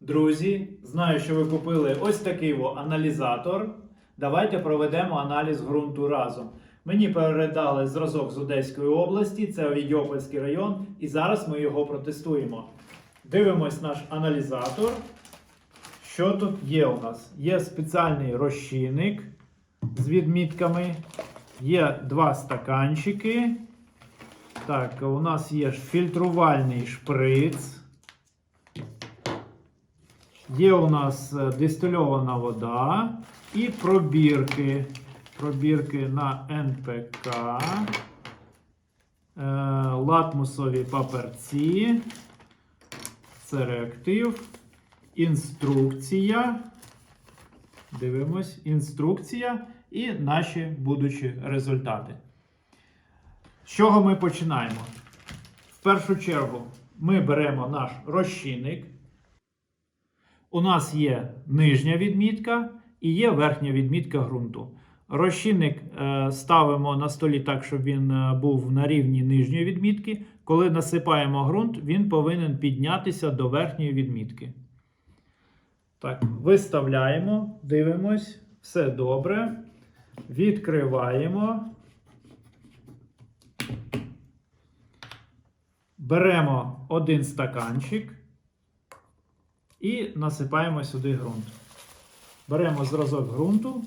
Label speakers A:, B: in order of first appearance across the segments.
A: Друзі, знаю, що ви купили ось такий аналізатор. Давайте проведемо аналіз ґрунту разом. Мені передали зразок з Одеської області, це Овідіопольський район, і зараз ми його протестуємо. Дивимось наш аналізатор. Що тут є у нас? Є спеціальний розчинник з відмітками, є два стаканчики. Так, у нас є фільтрувальний шприц. Є у нас е, дистильована вода і пробірки. Пробірки на НПК, е, латмусові паперці, це реактив, інструкція. Дивимось, інструкція і наші будучі результати. З чого ми починаємо? В першу чергу ми беремо наш розчинник. У нас є нижня відмітка і є верхня відмітка ґрунту. Розчинник е, ставимо на столі так, щоб він е, був на рівні нижньої відмітки. Коли насипаємо ґрунт, він повинен піднятися до верхньої відмітки. Так, виставляємо, дивимось, все добре. Відкриваємо. Беремо один стаканчик і насипаємо сюди ґрунт. Беремо зразок ґрунту.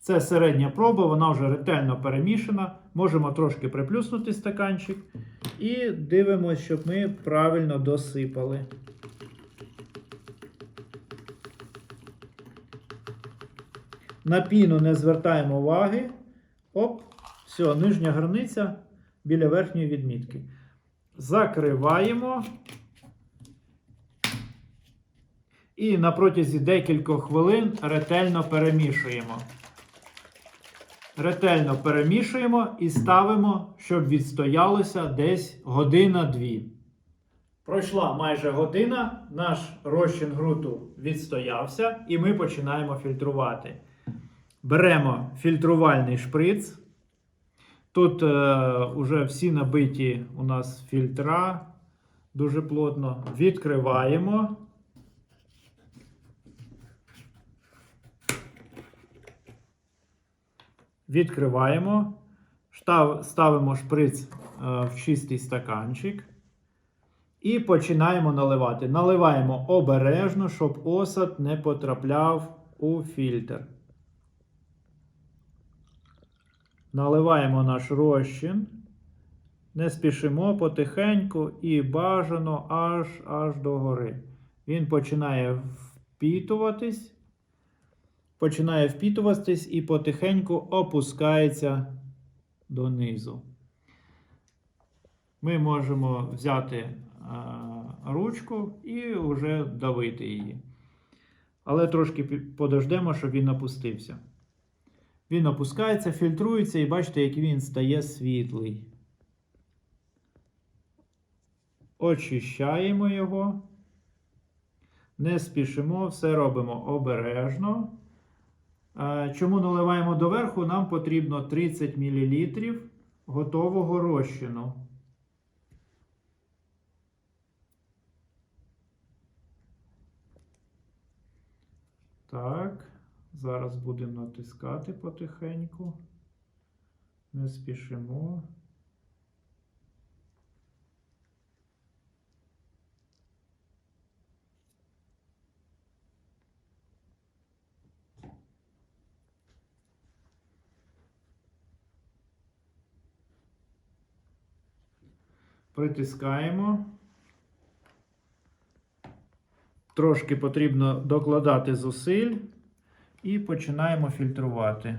A: Це середня проба, вона вже ретельно перемішана. Можемо трошки приплюснути стаканчик. І дивимося, щоб ми правильно досипали. На піну не звертаємо уваги. Оп, все, нижня границя біля верхньої відмітки. Закриваємо. І на протязі декількох хвилин ретельно перемішуємо. Ретельно перемішуємо і ставимо, щоб відстоялося десь година-дві. Пройшла майже година, наш розчин ґрунту відстоявся, і ми починаємо фільтрувати. Беремо фільтрувальний шприц. Тут е, вже всі набиті у нас фільтра дуже плотно. Відкриваємо. Відкриваємо, ставимо шприц е, в чистий стаканчик і починаємо наливати. Наливаємо обережно, щоб осад не потрапляв у фільтр. Наливаємо наш розчин. Не спішимо потихеньку і бажано аж аж до гори. Він починає впітуватись починає впітуватись і потихеньку опускається донизу. Ми можемо взяти ручку і вже давити її. Але трошки подождемо, щоб він опустився. Він опускається, фільтрується, і бачите, як він стає світлий. Очищаємо його. Не спішимо, все робимо обережно. Е, Чому наливаємо доверху? Нам потрібно 30 мл готового розчину. Так, зараз будемо натискати потихеньку. Не спішимо. Притискаємо. Трошки потрібно докладати зусиль і починаємо фільтрувати.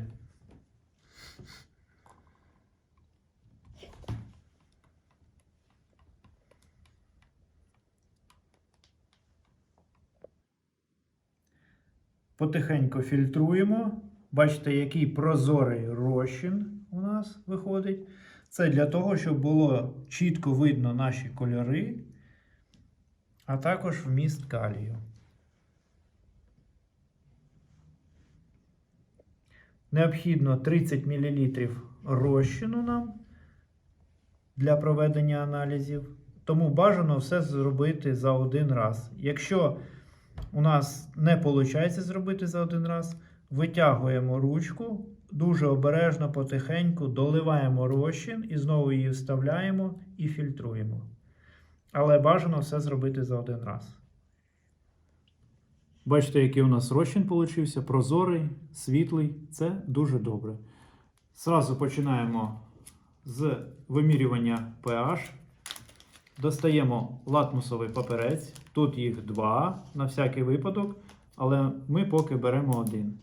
A: Потихеньку фільтруємо. Бачите, який прозорий розчин у нас виходить. Це для того, щоб було чітко видно наші кольори, а також вміст калію. Необхідно 30 мл розчину нам для проведення аналізів. тому бажано все зробити за один раз. Якщо у нас не виходить зробити за один раз, витягуємо ручку, дуже обережно, потихеньку, доливаємо розчин і знову її вставляємо і фільтруємо. Але бажано все зробити за один раз. Бачите, який у нас розчин получився, прозорий, світлий. Це дуже добре. Зразу починаємо з вимірювання pH. Достаємо латмусовий паперець. Тут їх два на всякий випадок, але ми поки беремо один.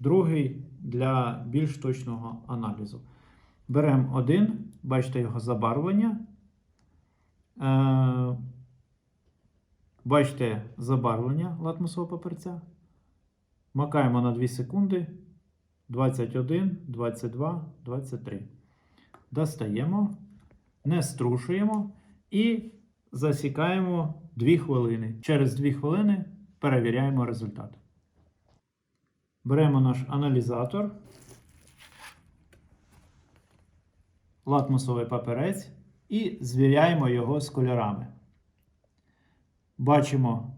A: Другий для більш точного аналізу. Беремо один, бачите його забарвлення. Е, Бачите забарвлення латмусового паперця. Макаємо на 2 секунди. 21, 22, 23. Достаємо, не струшуємо і засікаємо 2 хвилини. Через 2 хвилини перевіряємо результат. Беремо наш аналізатор, латмусовий паперець і звіряємо його з кольорами. Бачимо,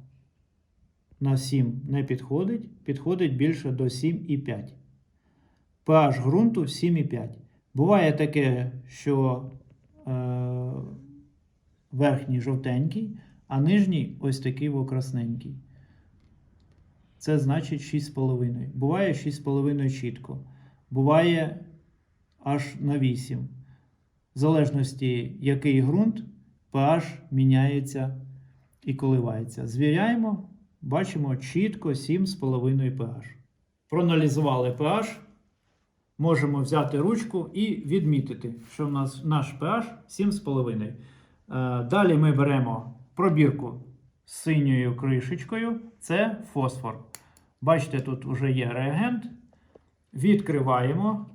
A: на 7 не підходить, підходить більше до 7,5. pH ґрунту 7,5. Буває таке, що е, верхній жовтенький, а нижній ось такий во красненький. Це значить 6,5. Буває 6,5 чітко. Буває аж на 8. В залежності, який ґрунт, pH міняється і коливається. Звіряємо, бачимо чітко 7,5 pH. Проаналізували pH. Можемо взяти ручку і відмітити, що в нас наш pH 7,5. Е, Далі ми беремо пробірку з синьою кришечкою. Це фосфор. Бачите, тут вже є реагент. Відкриваємо.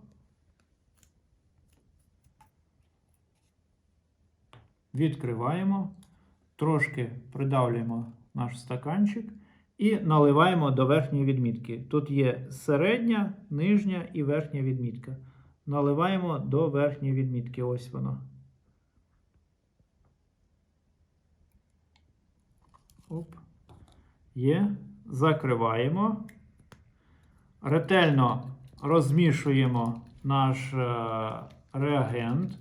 A: Відкриваємо. Трошки придавлюємо наш стаканчик і наливаємо до верхньої відмітки. Тут є середня, нижня і верхня відмітка. Наливаємо до верхньої відмітки. Ось воно. Оп. Є. Закриваємо. Ретельно розмішуємо наш е, реагент.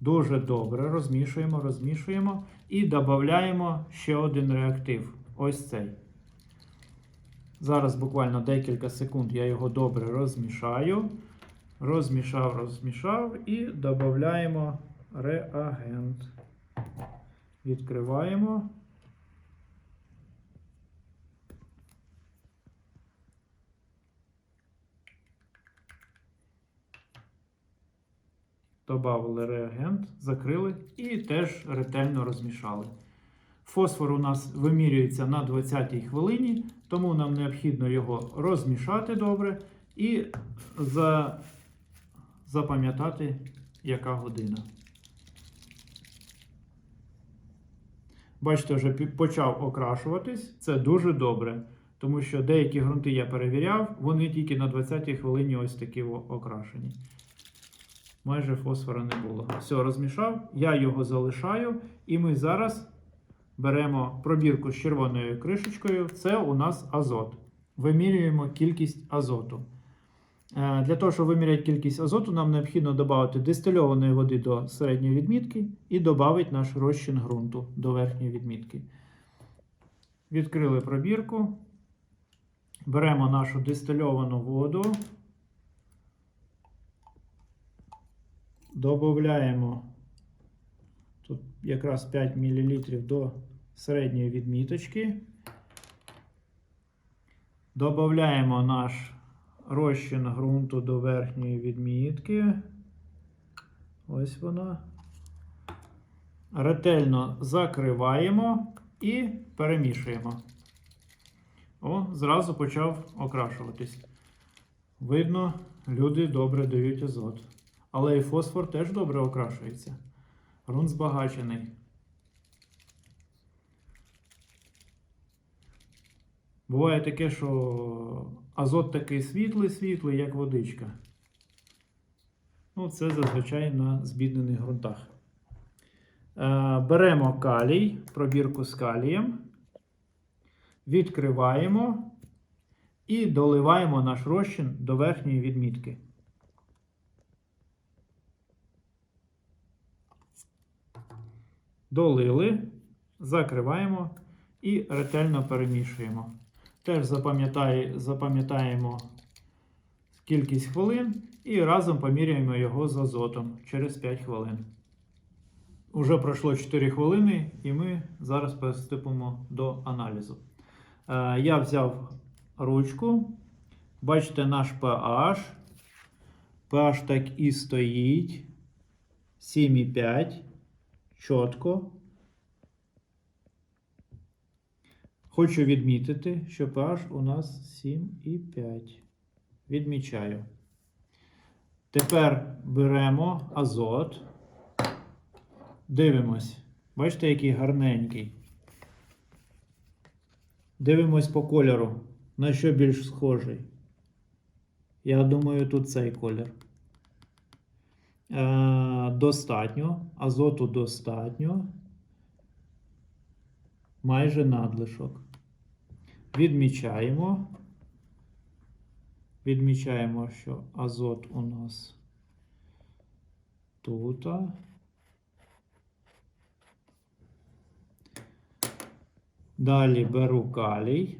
A: Дуже добре розмішуємо, розмішуємо і додаємо ще один реактив. Ось цей. Зараз буквально декілька секунд я його добре розмішаю. Розмішав, розмішав і додаємо реагент. Відкриваємо. Добавили реагент, закрили і теж ретельно розмішали. Фосфор у нас вимірюється на 20-й хвилині, тому нам необхідно його розмішати добре і за... запам'ятати, яка година. Бачите, вже почав окрашуватись. Це дуже добре, тому що деякі ґрунти я перевіряв, вони тільки на 20-й хвилині ось такі окрашені. Майже фосфора не було. Все, розмішав, я його залишаю, і ми зараз беремо пробірку з червоною кришечкою. Це у нас азот. Вимірюємо кількість азоту. Е, Для того, щоб виміряти кількість азоту, нам необхідно додати дистильованої води до середньої відмітки і додати наш розчин ґрунту до верхньої відмітки. Відкрили пробірку. Беремо нашу дистильовану воду. Додаємо тут якраз 5 мл до середньої відміточки. Додаємо наш розчин ґрунту до верхньої відмітки. Ось вона. Ретельно закриваємо і перемішуємо. О, зразу почав окрашуватись. Видно, люди добре дають азот. Але і фосфор теж добре окрашується. Ґрунт збагачений. Буває таке, що азот такий світлий-світлий, як водичка. Ну, це зазвичай на збіднених ґрунтах. Е, Беремо калій, пробірку з калієм, відкриваємо і доливаємо наш розчин до верхньої відмітки. Долили, закриваємо і ретельно перемішуємо. Теж запам'ятаємо кількість хвилин і разом поміряємо його з азотом через 5 хвилин. Уже пройшло 4 хвилини, і ми зараз приступимо до аналізу. Е, Я взяв ручку. Бачите наш pH. pH так і стоїть. 7,5. Чітко. Хочу відмітити, що pH у нас 7,5. Відмічаю. Тепер беремо азот. Дивимось. Бачите, який гарненький. Дивимось по кольору. На що більш схожий? Я думаю, тут цей колір. Е, достатньо. Азоту достатньо. Майже надлишок. Відмічаємо. Відмічаємо, що азот у нас тут. Далі беру калій.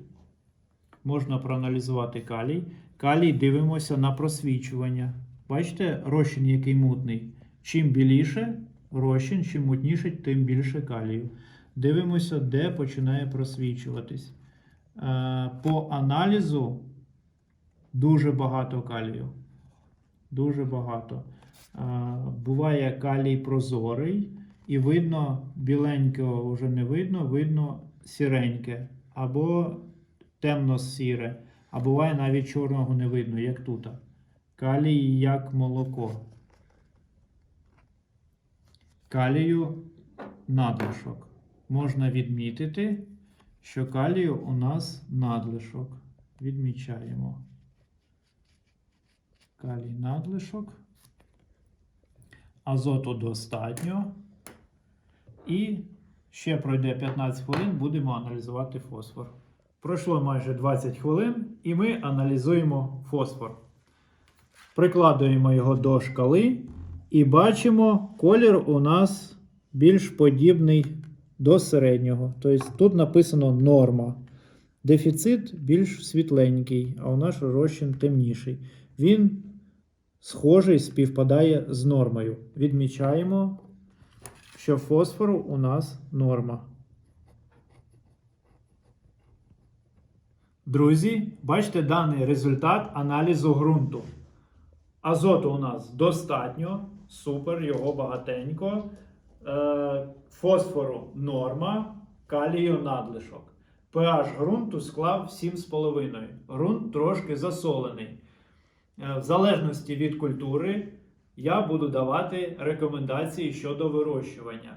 A: Можна проаналізувати калій. Калій дивимося на просвічування. Бачите, розчин який мутний. Чим біліше розчин, чим мутніше, тим більше калію. Дивимося, де починає просвічуватись. Е, По аналізу дуже багато калію. Дуже багато. Е, Буває калій прозорий, і видно, біленького вже не видно, видно сіреньке або темно-сіре, а буває навіть чорного не видно, як тут. Калій як молоко. Калію надлишок. Можна відмітити, що калію у нас надлишок. Відмічаємо. Калій надлишок. Азоту достатньо. І ще пройде 15 хвилин, будемо аналізувати фосфор. Пройшло майже 20 хвилин, і ми аналізуємо фосфор. Прикладуємо його до шкали і бачимо, колір у нас більш подібний до середнього. Тобто тут написано норма. Дефіцит більш світленький, а у нас розчин темніший. Він схожий співпадає з нормою. Відмічаємо, що фосфору у нас норма. Друзі, бачите даний результат аналізу ґрунту. Азоту у нас достатньо, супер, його багатенько. Е, фосфору норма, калію надлишок. pH ґрунту склав 7,5. Ґрунт трошки засолений. Е, В залежності від культури я буду давати рекомендації щодо вирощування.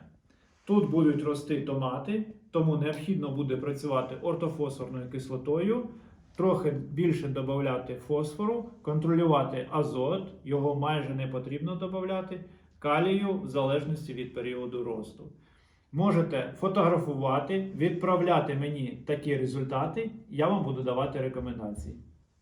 A: Тут будуть рости томати, тому необхідно буде працювати ортофосфорною кислотою, трохи більше додати фосфору, контролювати азот, його майже не потрібно додати, калію в залежності від періоду росту. Можете фотографувати, відправляти мені такі результати, я вам буду давати рекомендації.